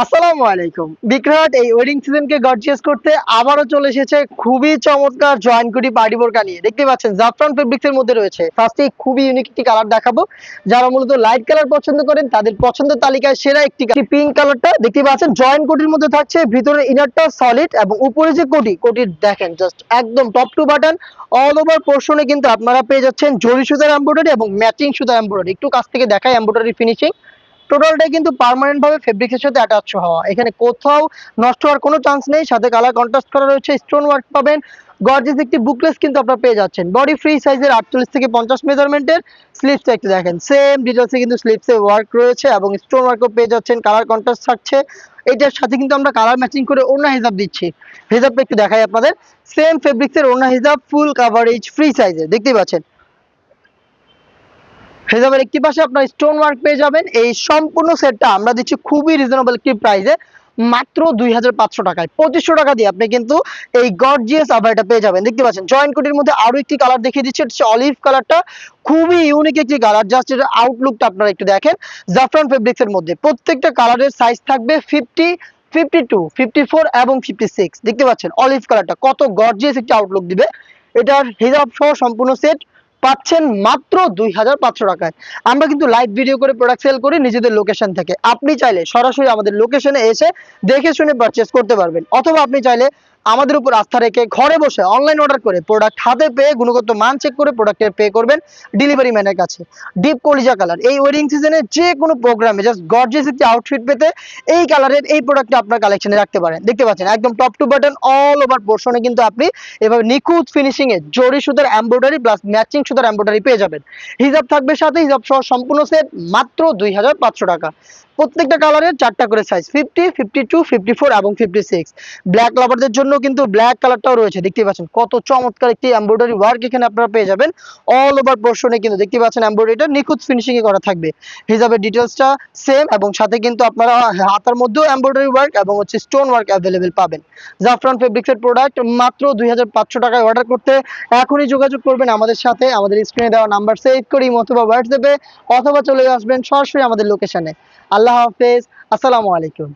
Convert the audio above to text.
আসসালামু আলাইকুম। বিক্রহাট এই ওয়েডিং সিজনকে গর্জিয়াস করতে আবারও চলে এসেছে খুবই চমৎকার জয়েন্ট কুটি পার্টি বোরকা নিয়ে। দেখতে পাচ্ছেন, জাফরান ফেব্রিক্স এর মধ্যে রয়েছে। ফার্স্টে খুবই ইউনিক একটি কালার দেখাবো। যারা মূলত লাইট কালার পছন্দ করেন, তাদের পছন্দের তালিকায় সেরা একটি পিঙ্ক কালারটা দেখতে পাচ্ছেন জয়েন্ট কোটির মধ্যে থাকছে ভিতরে ইনারটা সলিড এবং উপরে যে কোটি, কোটির দেখেন জাস্ট একদম top to button all over পোর্শনে কিন্তু আপনারা পেয়ে যাচ্ছেন জরি সুতার এমব্রয়ডারি এবং ম্যাচিং সুতার এমব্রয়ডারি একটু কাছ থেকে দেখায় এমব্রয়ডারি ফিনিশিং টোটালটাই কিন্তু পার্মানেন্ট ভাবে ফেব্রিক্সের সাথে অ্যাটাচ হওয়া। এখানে কোথাও নষ্ট হওয়ার কোনো চান্স নেই। সাথে কালার কন্ট্রাস্ট করা রয়েছে। স্টোন ওয়ার্ক পাবেন। গর্জেস একটি বুকলেস কিন্তু আপনারা পেয়ে যাচ্ছেন। বডি ফ্রি সাইজের আটচল্লিশ থেকে পঞ্চাশ মেজারমেন্টের স্লিপসটা একটু দেখেন। সেম ডিটেলসে কিন্তু স্লিপসে ওয়ার্ক রয়েছে এবং স্টোন ওয়ার্কও পেয়ে যাচ্ছেন। কালার কন্ট্রাস্ট থাকছে। এটার সাথে কিন্তু আমরা কালার ম্যাচিং করে ওড়না হিসাব দিচ্ছি। হিসাবটা একটু দেখাই আপনাদের। সেম ফেব্রিক্সের ওড়না হিসাব ফুল কাভারেজ ফ্রি সাইজে দেখতেই পাচ্ছেন। হেজাবের একটি পাশে আপনার স্টোন ওয়ার্ক পেয়ে যাবেন। এই সম্পূর্ণ সেটটা আমরা দিচ্ছি খুবই রিজনেবল একটি প্রাইসে মাত্র দুই হাজার পাঁচশো টাকায়। পঁচিশশো টাকা দিয়ে আপনি কিন্তু এই গর্জিয়াস আভারটা পেয়ে যাবেন। দেখতে পাচ্ছেন জয়েন্ট কোটির মধ্যে আরও একটি কালার দেখিয়ে দিচ্ছে। হচ্ছে অলিভ কালারটা খুবই ইউনিক একটি কালার জাস্ট এটা আউটলুকটা আপনারা একটু দেখেন। জাফরান ফেব্রিক্সের মধ্যে প্রত্যেকটা কালারের সাইজ থাকবে fifty fifty two fifty four এবং ফিফটি সিক্স দেখতে পাচ্ছেন অলিভ কালারটা কত গর্জিয়াস একটি আউটলুক দিবে। এটার হিজাব সহ সম্পূর্ণ সেট পাচ্ছেন মাত্র দুই হাজার পাঁচশো টাকায়। আমরা কিন্তু লাইভ ভিডিও করে প্রোডাক্ট সেল করি নিজেদের লোকেশন থেকে। আপনি চাইলে সরাসরি আমাদের লোকেশনে এসে দেখে শুনে পারচেস করতে পারবেন। অথবা আপনি চাইলে আমাদের উপর আস্থা রেখে ঘরে বসে অনলাইন অর্ডার করে প্রোডাক্ট হাতে পেয়ে গুণগত মান চেক করে প্রোডাক্টের পে করবেন ডেলিভারি ম্যানের কাছে। ডিপ কলিজা কালার এই ওয়েডিং সিজনে যে কোনো প্রোগ্রামে জাস্ট গর্জিয়াস একটি আউটফিট পেতে এই কালারের এই প্রোডাক্টটা আপনার কালেকশনে রাখতে পারেন। দেখতে পাচ্ছেন, একদম top to button all over পোর্শনে কিন্তু আপনি এভাবে নিখুঁত ফিনিশিং এ জরি সুতার এমব্রয়ডারি প্লাস ম্যাচিং সুতার এমব্রয়ডারি পেয়ে যাবেন। হিজাব থাকবে সাথে, হিজাব সহ সম্পূর্ণ সেট মাত্র দুই হাজার পাঁচশো টাকা। প্রত্যেকটা কালারের চারটা করে size fifty fifty two fifty four এবং ফিফটি সিক্স ব্ল্যাক লাভারদের জন্য কিন্তু ব্ল্যাক কালারটাও রয়েছে দেখতে পাচ্ছেন। কত চমৎকার একটি এমব্রয়ডারি ওয়ার্ক এখানে আপনারা পেয়ে যাবেন। অল ওভার পোর্শনে কিন্তু দেখতে পাচ্ছেন এমব্রয়ডারিটা নিখুঁত ফিনিশিং এ করা থাকবে। হিজাবের ডিটেলসটা সেম এবং সাথে কিন্তু আপনারা হাতার মধ্যেও এমব্রয়ডারি ওয়ার্ক এবং হচ্ছে স্টোন ওয়ার্ক অ্যাভেলেবেল পাবেন। জাফরান ফেব্রিক্সের প্রোডাক্ট মাত্র দুই হাজার পাঁচশো টাকায় অর্ডার করতে এখনই যোগাযোগ করবেন আমাদের সাথে। আমাদের স্ক্রিনে দেওয়া নাম্বার সেভ করি অথবা হোয়াটসঅ্যাপে অথবা চলে আসবেন সরাসরি আমাদের লোকেশনে আল্লাহ হাফেজ, আসসালামু আলাইকুম।